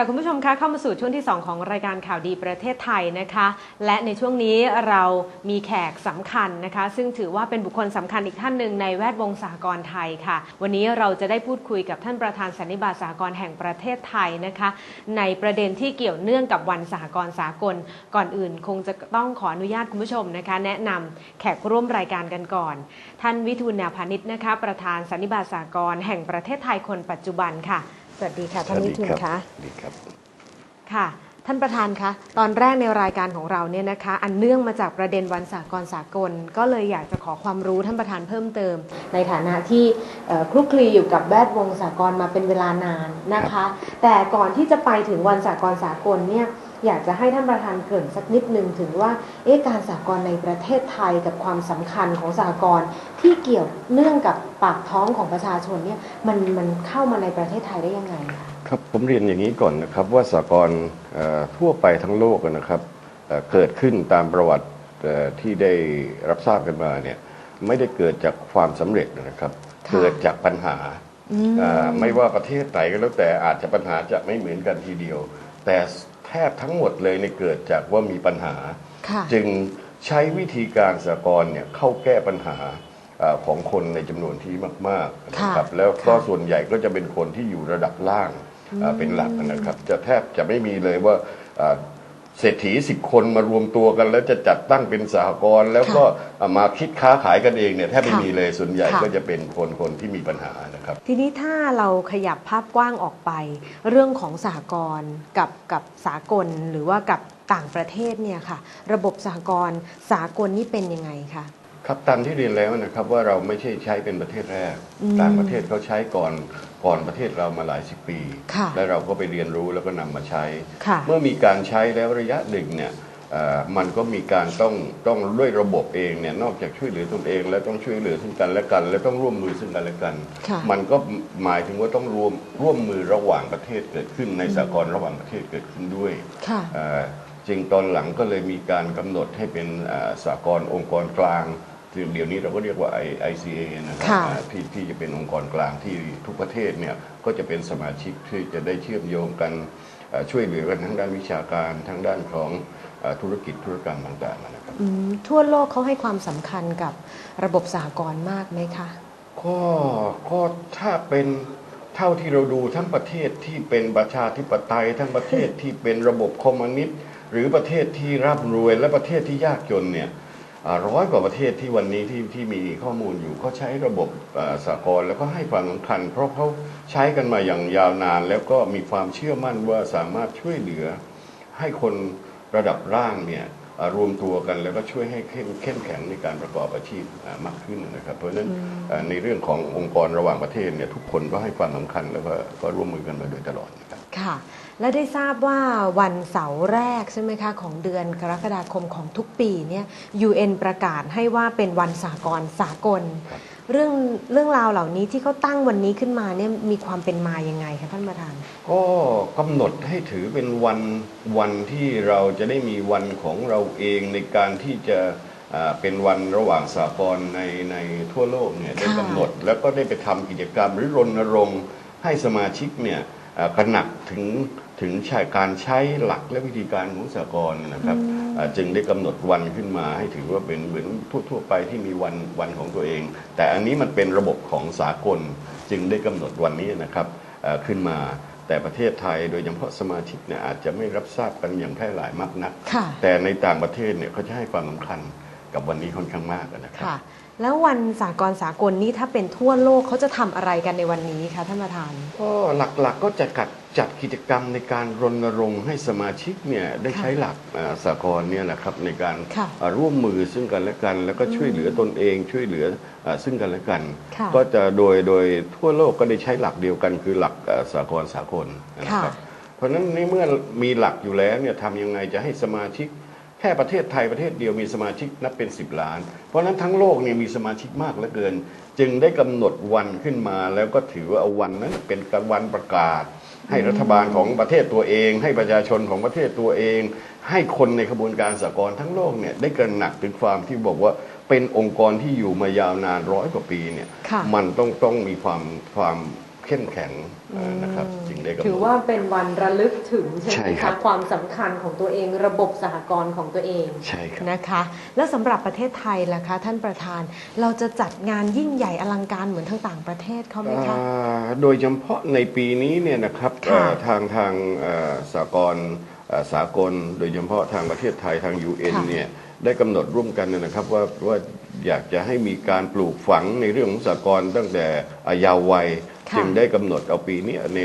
ค่ะคุณผู้ชมคะเข้ามาสู่ช่วงที่ 2 ของรายการข่าวดีประเทศไทยนะคะ และในช่วงนี้เรามีแขกสำคัญนะคะ ซึ่งถือว่าเป็นบุคคลสำคัญอีกท่านหนึ่งในแวดวงสหกรณ์ไทยค่ะ วันนี้เราจะได้พูดคุยกับท่านประธานสันนิบาตสหกรณ์แห่งประเทศไทยนะคะ ในประเด็นที่เกี่ยวเนื่องกับวันสหกรณ์สากล ก่อนอื่น คงจะต้องขออนุญาตคุณผู้ชมนะคะ แนะนำแขกร่วมรายการกันก่อน ท่านวิทูลแนวพาณิชนะคะ ประธานสันนิบาตสหกรณ์แห่งประเทศไทยคนปัจจุบันค่ะ สวัสดีค่ะท่านวิทูลคะสวัสดีครับค่ะ ท่านประธานคะตอนแรกในรายการของเราเนี่ยนะคะ อันเนื่องมาจากประเด็นวันสากลสากล ก็เลยอยากจะขอความรู้ท่านประธานเพิ่มเติม ในฐานะที่เอ่อคลุกคลีอยู่กับแวดวงสากลมาเป็นเวลานานนะคะ แต่ก่อนที่จะไปถึงวันสากลสากลเนี่ย อยากจะให้ท่านประธานเกริ่นสักนิดหนึ่งถึงว่าเอ๊ะการสากลในประเทศไทยกับความสำคัญของสากลที่เกี่ยวเนื่องกับปากท้องของประชาชนเนี่ยมันมันเข้ามาในประเทศไทยได้ยังไงคะครับผมเรียนอย่างนี้ก่อนนะครับว่าสากลเอ่อทั่วไปทั้งโลกนะครับเอ่อเกิดขึ้นตามประวัติเอ่อที่ได้รับทราบกันมาเนี่ยไม่ได้เกิดจากความสำเร็จนะครับค่ะเกิดจากปัญหาอืมเอ่อไม่ว่าประเทศไหนก็แล้วแต่อาจจะปัญหาจะไม่เหมือนกันทีเดียว แต่ แทบทั้งหมดเลยในยเกิดจากว่ามีปัญหาค่ะจึงใช้วิธีการสากลเนี่ยเข้าแก้ปัญหาเอ่อของคนในจำนวนที่มากๆนะครับค่ะแล้วก็ค่ะส่วนใหญ่ก็จะเป็นคนที่อยู่ระดับล่างเอ่อเป็นหลักนะครับ จะแทบจะไม่มีเลยว่า เอ่อเศรษฐีสิบคนมารวมตัวกัน แล้วจะจัดตั้งเป็นสหกรณ์แล้วก็เอ่อมาคิดค้าขายกันเองเนี่ยแทบไม่ค่ะมีเลยส่วนใหญ่ค่ะก็จะเป็นคนคนที่มีปัญหานะครับ ทีนี้ถ้าเราขยับภาพกว้างออกไป เรื่องของสหกรณ์กับกับสากลหรือว่ากับต่างประเทศเนี่ยค่ะ ระบบสหกรณ์สากลนี่เป็นยังไงคะ ครับตามที่เรียนแล้วนะครับว่าเราไม่ใช่ใช้เป็นประเทศแรกอืมต่างประเทศเขาใช้ก่อนก่อนประเทศเรามาหลายสิบปี ค่ะและเราก็ไปเรียนรู้แล้วก็นำมาใช้ ค่ะเมื่อมีการใช้แล้วระยะหนึ่งเนี่ยเอ่อมันก็มีการต้องต้องด้วยระบบเองเนี่ยนอกจากช่วยเหลือตนเอง แล้วต้องช่วยเหลือซึ่งกันและกัน และต้องร่วมมือซึ่งกันและกัน ค่ะ มันก็หมายถึงว่าต้องรวมร่วมมือระหว่างประเทศเกิดขึ้นในสากลระหว่างประเทศเกิดขึ้นด้วย ค่ะ เอ่อจึงตอนหลังก็เลยมีการกำหนดให้เป็นเอ่อสากลองค์กรกลาง ซึ่งเดี๋ยวนี้เราก็เรียกว่า I- ICA นะครับค่ะอ่าที่ที่จะเป็นองค์กรกลางที่ทุกประเทศเนี่ยก็จะเป็นสมาชิกที่จะได้เชื่อมโยงกันเอ่อช่วยเหลือกันทั้งด้านวิชาการทั้งด้านของเอ่อธุรกิจธุรกรรมต่างๆนะครับอืมทั่วโลกเขาให้ความสำคัญกับระบบสหกรณ์มากไหมคะก็ก็ถ้าเป็นเท่าที่เราดูทั้งประเทศที่เป็นประชาธิปไตย ทั้งประเทศที่เป็นระบบคอมมิวนิสต์หรือประเทศที่ร่ำรวยและประเทศที่ยากจนเนี่ยอ่า ร้อยกว่าประเทศที่วันนี้ที่ที่มีข้อมูลอยู่เขาใช้ระบบสากลแล้วก็ให้ความสำคัญ เพราะเขาใช้กันมาอย่างยาวนาน แล้วก็มีความเชื่อมั่นว่าสามารถช่วยเหลือ ให้คนระดับล่างเนี่ยรวมตัวกันแล้วก็ช่วยให้เข้มแข็งในการประกอบอาชีพมากขึ้นนะครับ เพราะฉะนั้นอ่าในเรื่องขององค์กรระหว่างประเทศเนี่ยทุกคนก็ให้ความสำคัญแล้วก็ร่วมมือกันมาโดยตลอดนะครับค่ะ และได้ทราบว่าวันเสาร์แรกใช่ไหมคะของเดือนกรกฎาคมของทุกปีเนี่ย UN ประกาศให้ว่าเป็นวันสากลสากลครับเรื่องเรื่องราวเหล่านี้ที่เขาตั้งวันนี้ขึ้นมาเนี่ยมีความเป็นมายังไงคะท่านประธาน ก็กำหนดให้ถือเป็นวันวันที่เราจะได้มีวันของเราเองในการที่จะอ่าเป็นวันระหว่างสากลในในทั่วโลกเนี่ยได้ค่ะกำหนด แล้วก็ได้ไปทำกิจกรรมหรือรณรงค์ให้สมาชิกเนี่ยอ่า กระหนักถึงถึงใช้การใช้หลักและวิธีการของสากลนะครับอ่าจึงได้กำหนดวันขึ้นมาให้ถือว่าเป็นเหมือนทั่ว ๆ ไปที่มีวันวันของตัวเอง แต่อันนี้มันเป็นระบบของสากลจึงได้กำหนดวันนี้นะครับเอ่อขึ้นมาแต่ประเทศไทยโดยเฉพาะสมาชิกเนี่ยอาจจะไม่รับทราบกันอย่างแพร่หลายมากนักค่ะแต่ในต่างประเทศเนี่ยเขาจะให้ความสำคัญกับวันนี้ค่อนข้างมากนะครับค่ะ แล้ววันสากลสากลนี้ถ้าเป็นทั่วโลกเขาจะทำอะไรกันในวันนี้คะท่านประธาน ก็หลักๆก็จะกัดจัดกิจกรรมในการรณรงค์ให้สมาชิกเนี่ยได้ค่ะใช้หลักอ่าสากลเนี่ยแหละครับในการค่ะอ่าร่วมมือซึ่งกันและกัน แล้วก็ช่วยเหลือตนเองช่วยเหลืออ่าซึ่งกันและกัน ค่ะ ก็จะโดยโดยทั่วโลกก็ได้ใช้หลักเดียวกันคือหลักอ่าสากลสากลนะครับ เพราะฉะนั้นในเมื่อมีหลักอยู่แล้วเนี่ยทำยังไงจะให้สมาชิก แค่ประเทศไทยประเทศเดียวมีสมาชิกนับเป็น 10 ล้าน เพราะฉะนั้นทั้งโลกเนี่ยมีสมาชิกมากเหลือเกิน จึงได้กำหนดวันขึ้นมา แล้วก็ถือว่าเอาวันนั้นเป็นวันประกาศ ให้รัฐบาลของประเทศตัวเอง ให้ประชาชนของประเทศตัวเอง ให้คนในขบวนการสากลทั้งโลกเนี่ยได้กระหนักถึงความที่บอกว่าเป็นองค์กรที่อยู่มายาวนานร้อยกว่าปีเนี่ยค่ะมันต้องต้องมีความความ เข้มแข็งเอ่อนะครับจึงได้กำหนดถือว่าเป็นวันระลึกถึงใช่ใช่ไหมครัคะบความสำคัญของตัวเอง ระบบสหกรณ์ของตัวเองใช่ครับนะคะ แล้วสำหรับประเทศไทยล่ะคะ ท่านประธานเราจะจัดงานยิ่งใหญ่อลังการเหมือนทั้งต่างประเทศเขาไหมคะอ่าโดยเฉพาะในปีนี้เนี่ยนะครับค่ะเอ่อทางทางเอ่อสากลเอ่อสากล โดยเฉพาะทางประเทศไทยทาง UN ค่ะเนี่ย ได้กำหนดร่วมกันนะครับว่าว่าอยากจะให้มีการปลูกฝังในเรื่องของสากลตั้งแต่อาเยาว์วัยค่ะจึงได้กำหนดเอาปีนี้ใน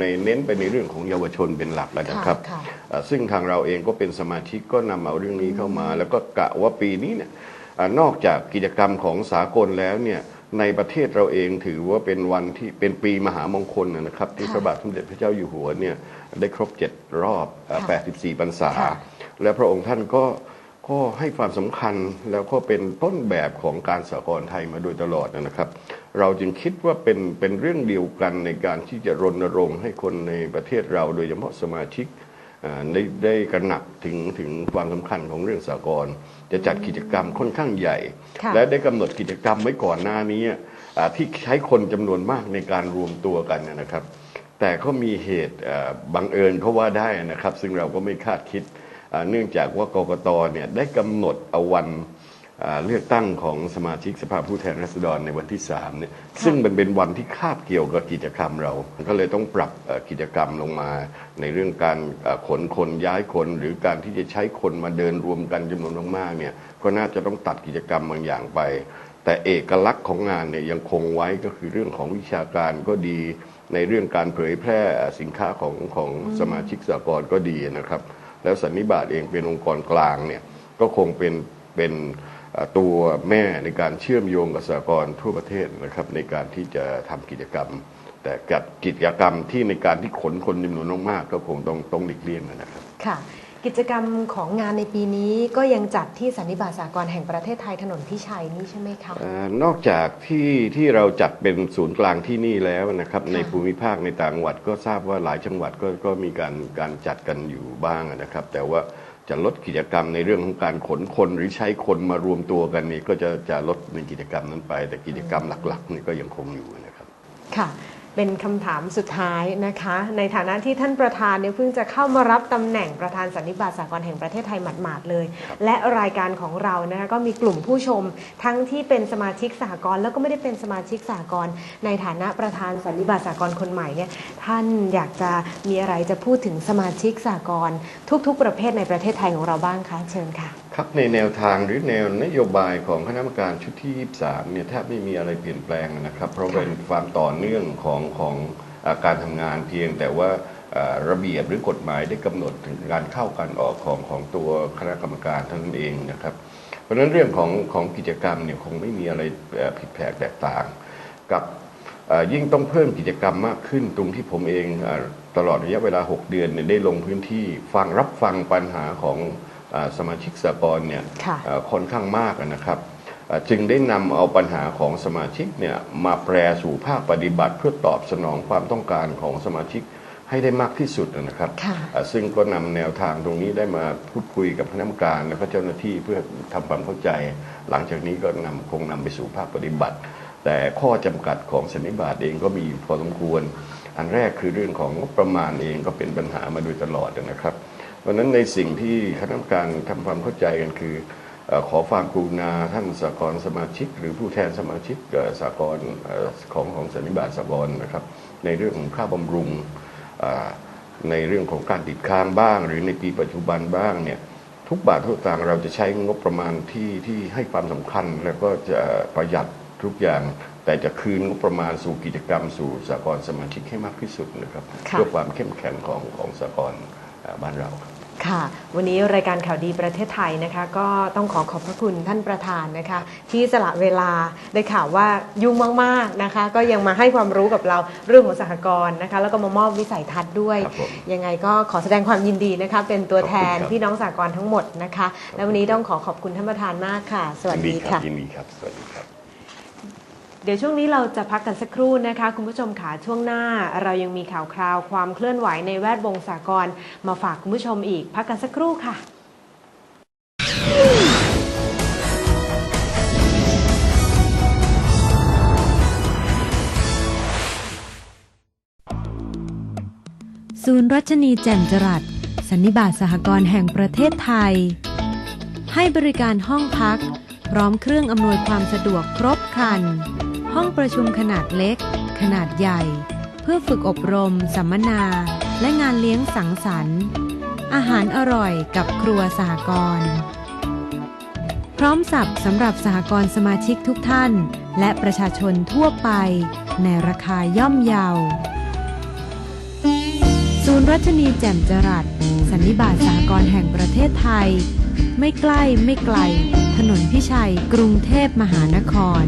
ในเน้นไปในเรื่องของเยาวชนเป็นหลักแล้วนะครับค่ะอ่าซึ่งทางเราเองก็เป็นสมาชิกก็นำเอาเรื่องนี้เข้ามา แล้วก็กะว่าปีนี้เนี่ยอานอกจากกิจกรรมของสากลแล้วเนี่ยในประเทศเราเองถือว่าเป็นวันที่เป็นปีมหามงคลนะครับ ที่ค่ะพระบาทสมเด็จพระเจ้าอยู่หัวเนี่ยได้ครบ 7 รอบอ่าค่ะ84พรรษาค่ะและพระองค์ท่านก็ ก็ให้ความสำคัญแล้วก็เป็นต้นแบบของการสากลไทยมาโดยตลอดนะครับ เราจึงคิดว่าเป็นเป็นเรื่องเดียวกันในการที่จะรณรงค์ให้คนในประเทศเราโดยเฉพาะสมาชิกอ่าได้ได้กระหนักถึงถึงความสำคัญของเรื่องสากลจะจัดกิจกรรมค่อนข้างใหญ่ค่ะและได้กำหนดกิจกรรมไว้ก่อนหน้านี้อ่าที่ใช้คนจำนวนมากในการรวมตัวกันนะครับ แต่ก็มีเหตุอ่าบังเอิญเขาว่าได้นะครับ ซึ่งเราก็ไม่คาดคิดอ่า เนื่องจากว่ากกตเนี่ยได้กำหนดเอาวันอ่าเลือกตั้งของสมาชิกสภาผู้แทนราษฎรในวันที่3เนี่ยซึ่งมันเป็นวันที่คาบเกี่ยวกับกิจกรรมเรา ก็เลยต้องปรับเอ่อกิจกรรมลงมา ในเรื่องการเอ่อขนคนย้ายคน หรือการที่จะใช้คนมาเดินรวมกันจำนวนมากๆเนี่ยก็น่าจะต้องตัดกิจกรรมบางอย่างไป แต่เอกลักษณ์ของงานเนี่ยยังคงไว้ก็คือเรื่องของวิชาการก็ดี ในเรื่องการเผยแพร่สินค้าของของสมาชิกสากลก็ดีนะครับ แล้วสันนิบาตเองเป็นองค์กรกลางเนี่ยก็คงเป็นเป็นตัวแม่ในการเชื่อมโยงกับสากลทั่วประเทศนะครับในการที่จะทำกิจกรรม แต่กับกิจกรรมที่ในการที่ขนคนจำนวนมากก็คงต้องต้องหลีกเลี่ยงนะครับค่ะ กิจกรรมของงานในปีนี้ก็ยังจัดที่สันนิบาตสากลแห่งประเทศไทยถนนพิชัยนี่ใช่ไหมคะเอ่อนอกจากที่ที่เราจัดเป็นศูนย์กลางที่นี่แล้วนะครับในภูมิภาคในต่างจังหวัดก็ทราบว่าหลายจังหวัดก็ก็มีการการจัดกันอยู่บ้างนะครับ แต่ว่าจะลดกิจกรรมในเรื่องของการขนคนหรือใช้คนมารวมตัวกันนี่ก็จะจะลดในกิจกรรมนั้นไป แต่กิจกรรมหลักๆนี่ก็ยังคงอยู่นะครับค่ะ เป็นคำถามสุดท้ายนะคะ ในฐานะที่ท่านประธานเนี่ยเพิ่งจะเข้ามารับตำแหน่งประธานสันนิบาตสากลแห่งประเทศไทยหมาดๆเลย และรายการของเรานะคะก็มีกลุ่มผู้ชม ทั้งที่เป็นสมาชิกสหกรณ์แล้วก็ไม่ได้เป็นสมาชิกสหกรณ์ในฐานะประธานสันนิบาตสากลคนใหม่เนี่ยท่านอยากจะมีอะไรจะพูดถึงสมาชิกสหกรณ์ทุก ๆ ประเภทในประเทศไทยของเราบ้างคะเชิญค่ะ ครับในแนวทางหรือแนวนโยบายของคณะกรรมการชุดที่ 23 เนี่ยแทบไม่มีอะไรเปลี่ยนแปลงนะครับ เพราะเป็นความต่อเนื่องของของอาการทำงานเพียงแต่ว่าระเบียบหรือกฎหมายได้กำหนดถึงการเข้ากันออกของของตัวคณะกรรมการเท่านั้นเองนะครับ เพราะฉะนั้นเรื่องของของกิจกรรมเนี่ยคงไม่มีอะไรผิดแผกแตกต่าง กับยิ่งต้องเพิ่มกิจกรรมมากขึ้นตรงที่ผมเองอตลอดระยะเวลา 6 เดือนเนี่ยได้ลงพื้นที่ฟังรับฟังปัญหาของ สมาชิกสากลเนี่ยค่ะเอ่อค่อนข้างมากนะครับเอ่อจึงได้นำเอาปัญหาของสมาชิกเนี่ยมาแปรสู่ภาคปฏิบัติ เพื่อตอบสนองความต้องการของสมาชิกให้ได้มากที่สุดนะครับค่ะเอ่อซึ่งก็นำแนวทางตรงนี้ได้มาพูดคุยกับคณะกรรมการและก็เจ้าหน้าที่เพื่อทำความเข้าใจ หลังจากนี้ก็นำคงนำไปสู่ภาคปฏิบัติ แต่ข้อจำกัดของสันนิบาตเองก็มีอยู่พอสมควร อันแรกคือเรื่องของงบประมาณเองก็เป็นปัญหามาโดยตลอดนะครับ เพราะฉะนั้นในสิ่งที่คณะกรรมการทำความเข้าใจกันคือเอ่อขอความกรุณาท่านสากลสมาชิก หรือผู้แทนสมาชิกเอ่อสากลเอ่อของของสันนิบาตสากลนะครับ ในเรื่องของค่าบำรุงอ่าในเรื่องของการติดค้างบ้าง หรือในปีปัจจุบันบ้างเนี่ยทุกบาททุกสตางค์เราจะใช้งบประมาณที่ที่ให้ความสำคัญ แล้วก็จะประหยัดทุกอย่าง แต่จะคืนงบประมาณสู่กิจกรรมสู่สากลสมาชิกให้มากที่สุดนะครับค่ะเพื่อความเข้มแข็งของของสากลเอ่อบ้านเราครับ ค่ะ วันนี้รายการข่าวดีประเทศไทยนะคะ ก็ต้องขอขอบพระคุณท่านประธานนะคะ ที่สละเวลาได้ข่าวว่ายุ่งมากๆนะคะ ก็ยังมาให้ความรู้กับเราเรื่องของสหกรณ์นะคะ แล้วก็มามอบวิสัยทัศน์ด้วย ครับผม ยังไงก็ขอแสดงความยินดีนะคะ เป็นตัวแทนขอบคุณครับพี่น้องสหกรณ์ทั้งหมดนะคะ และวันนี้ต้องขอขอบคุณท่านประธานมากค่ะ สวัสดียินค่ะ รับยินดีครับ สวัสดีครับ เดี๋ยวช่วงนี้เราจะพักกันสักครู่นะคะ คุณผู้ชมค่ะช่วงหน้า เรายังมีข่าวคราวความเคลื่อนไหวในแวดวงสากลมาฝากคุณผู้ชมอีก พักกันสักครู่ค่ะศูนย์รัชนีแจ่มจรัสสันนิบาตสหกรณ์แห่งประเทศไทย ให้บริการห้องพัก พร้อมเครื่องอำนวยความสะดวกครบครัน ห้องประชุมขนาดเล็ก ขนาดใหญ่ เพื่อฝึกอบรม สัมมนา และงานเลี้ยงสังสรรค์ อาหารอร่อยกับครัวสหกรณ์พร้อมสับสำหรับสหกรณ์สมาชิกทุกท่าน และประชาชนทั่วไป ในราคาย่อมเยาศูนย์รัชนีแจ่มจรัสสันนิบาตสหกรณ์แห่งประเทศไทย ไม่ใกล้ไม่ไกล ถนนพิชัย กรุงเทพมหานคร